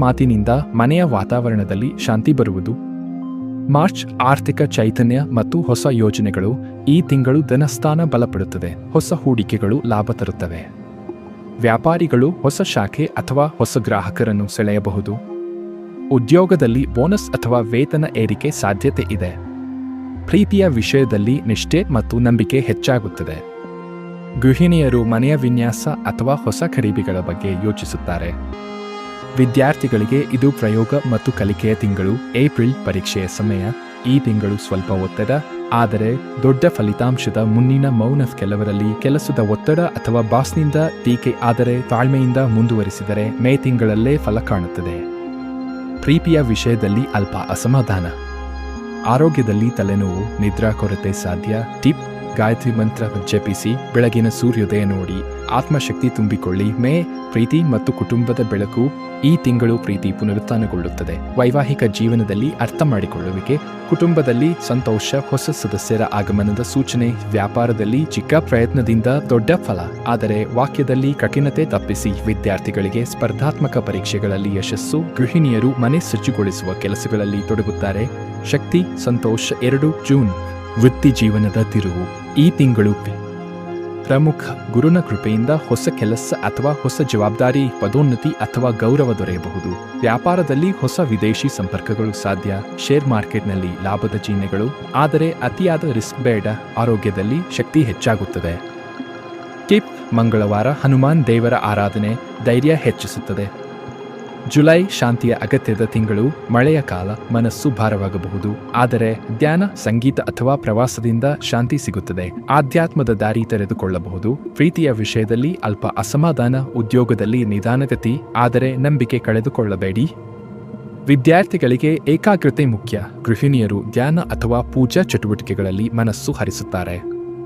ಮಾತಿನಿಂದ ಮನೆಯ ವಾತಾವರಣದಲ್ಲಿ ಶಾಂತಿ ಬರುವುದು. ಮಾರ್ಚ್ ಆರ್ಥಿಕ ಚೈತನ್ಯ ಮತ್ತು ಹೊಸ ಯೋಜನೆಗಳು ಈ ತಿಂಗಳು ಧನಸ್ಥಾನ ಬಲಪಡುತ್ತದೆ. ಹೊಸ ಹೂಡಿಕೆಗಳು ಲಾಭ ತರುತ್ತವೆ. ವ್ಯಾಪಾರಿಗಳು ಹೊಸ ಶಾಖೆ ಅಥವಾ ಹೊಸ ಗ್ರಾಹಕರನ್ನು ಸೆಳೆಯಬಹುದು. ಉದ್ಯೋಗದಲ್ಲಿ ಬೋನಸ್ ಅಥವಾ ವೇತನ ಏರಿಕೆ ಸಾಧ್ಯತೆ ಇದೆ. ಪ್ರೀತಿಯ ವಿಷಯದಲ್ಲಿ ನಿಷ್ಠೆ ಮತ್ತು ನಂಬಿಕೆ ಹೆಚ್ಚಾಗುತ್ತದೆ. ಗೃಹಿಣಿಯರು ಮನೆಯ ವಿನ್ಯಾಸ ಅಥವಾ ಹೊಸ ಖರೀದಿಗಳ ಬಗ್ಗೆ ಯೋಚಿಸುತ್ತಾರೆ. ವಿದ್ಯಾರ್ಥಿಗಳಿಗೆ ಇದು ಪ್ರಯೋಗ ಮತ್ತು ಕಲಿಕೆಯ ತಿಂಗಳು, ಏಪ್ರಿಲ್ ಪರೀಕ್ಷೆಯ ಸಮಯ, ಈ ತಿಂಗಳು ಸ್ವಲ್ಪ ಒತ್ತಡ, ಆದರೆ ದೊಡ್ಡ ಫಲಿತಾಂಶದ ಮುನ್ನಿನ ಮೌನ ಕೆಲವರಲ್ಲಿ ಕೆಲಸದ ಒತ್ತಡ ಅಥವಾ ಬಾಸ್ನಿಂದ ಟೀಕೆ ಆದರೆ ತಾಳ್ಮೆಯಿಂದ ಮುಂದುವರಿಸಿದರೆ ಮೇ ತಿಂಗಳಲ್ಲೇ ಫಲ ಕಾಣುತ್ತದೆ. ಪ್ರೀತಿಯ ವಿಷಯದಲ್ಲಿ ಅಲ್ಪ ಅಸಮಾಧಾನ. ಆರೋಗ್ಯದಲ್ಲಿ ತಲೆನೋವು, ನಿದ್ರಾ ಕೊರತೆ ಸಾಧ್ಯ, ಟಿಪ್ ಗಾಯತ್ರಿ ಮಂತ್ರ ಜಪಿಸಿ ಬೆಳಗಿನ ಸೂರ್ಯೋದಯ ನೋಡಿ, ಆತ್ಮಶಕ್ತಿ ತುಂಬಿಕೊಳ್ಳಿ, ಮೇ ಪ್ರೀತಿ ಮತ್ತು ಕುಟುಂಬದ ಬೆಳಕು ಈ ತಿಂಗಳು ಪ್ರೀತಿ ಪುನರುತ್ಥಾನಗೊಳ್ಳುತ್ತದೆ. ವೈವಾಹಿಕ ಜೀವನದಲ್ಲಿ ಅರ್ಥ ಮಾಡಿಕೊಳ್ಳುವಿಕೆ, ಕುಟುಂಬದಲ್ಲಿ ಸಂತೋಷ, ಹೊಸ ಸದಸ್ಯರ ಆಗಮನದ ಸೂಚನೆ, ವ್ಯಾಪಾರದಲ್ಲಿ ಚಿಕ್ಕ ಪ್ರಯತ್ನದಿಂದ ದೊಡ್ಡ ಫಲ. ಆದರೆ ವಾಕ್ಯದಲ್ಲಿ ಕಠಿಣತೆ ತಪ್ಪಿಸಿ ವಿದ್ಯಾರ್ಥಿಗಳಿಗೆ ಸ್ಪರ್ಧಾತ್ಮಕ ಪರೀಕ್ಷೆಗಳಲ್ಲಿ ಯಶಸ್ಸು, ಗೃಹಿಣಿಯರು ಮನೆ ಸಜ್ಜುಗೊಳಿಸುವ ಕೆಲಸಗಳಲ್ಲಿ ತೊಡಗುತ್ತಾರೆ. ಶಕ್ತಿ, ಸಂತೋಷ ಎರಡು ಜೂನ್. ವೃತ್ತಿ ಜೀವನದ ತಿರುವು. ಈ ತಿಂಗಳು ಪ್ರಮುಖ ಗುರುನ ಕೃಪೆಯಿಂದ ಹೊಸ ಕೆಲಸ ಅಥವಾ ಹೊಸ ಜವಾಬ್ದಾರಿ, ಪದೋನ್ನತಿ ಅಥವಾ ಗೌರವ ದೊರೆಯಬಹುದು. ವ್ಯಾಪಾರದಲ್ಲಿ ಹೊಸ ವಿದೇಶಿ ಸಂಪರ್ಕಗಳು ಸಾಧ್ಯ. ಶೇರ್ ಮಾರ್ಕೆಟ್ನಲ್ಲಿ ಲಾಭದ ಚಿಹ್ನೆಗಳು, ಆದರೆ ಅತಿಯಾದ ರಿಸ್ಕ್ ಬೇಡ. ಆರೋಗ್ಯದಲ್ಲಿ ಶಕ್ತಿ ಹೆಚ್ಚಾಗುತ್ತದೆ. ಟಿಪ್ ಮಂಗಳವಾರ ಹನುಮಾನ್ ದೇವರ ಆರಾಧನೆ. ಧೈರ್ಯ ಹೆಚ್ಚಿಸುತ್ತದೆ. ಜುಲೈ ಶಾಂತಿಯ ಅಗತ್ಯದ ತಿಂಗಳು ಮಳೆಯ ಕಾಲ ಮನಸ್ಸು ಭಾರವಾಗಬಹುದು. ಆದರೆ ಧ್ಯಾನ, ಸಂಗೀತ ಅಥವಾ ಪ್ರವಾಸದಿಂದ ಶಾಂತಿ ಸಿಗುತ್ತದೆ. ಆಧ್ಯಾತ್ಮದ ದಾರಿ ತೆರೆದುಕೊಳ್ಳಬಹುದು. ಪ್ರೀತಿಯ ವಿಷಯದಲ್ಲಿ ಅಲ್ಪ ಅಸಮಾಧಾನ, ಉದ್ಯೋಗದಲ್ಲಿ ನಿಧಾನಗತಿ, ಆದರೆ ನಂಬಿಕೆ ಕಳೆದುಕೊಳ್ಳಬೇಡಿ. ವಿದ್ಯಾರ್ಥಿಗಳಿಗೆ ಏಕಾಗ್ರತೆ ಮುಖ್ಯ. ಗೃಹಿಣಿಯರು ಧ್ಯಾನ ಅಥವಾ ಪೂಜಾ ಚಟುವಟಿಕೆಗಳಲ್ಲಿ ಮನಸ್ಸು ಹರಿಸುತ್ತಾರೆ.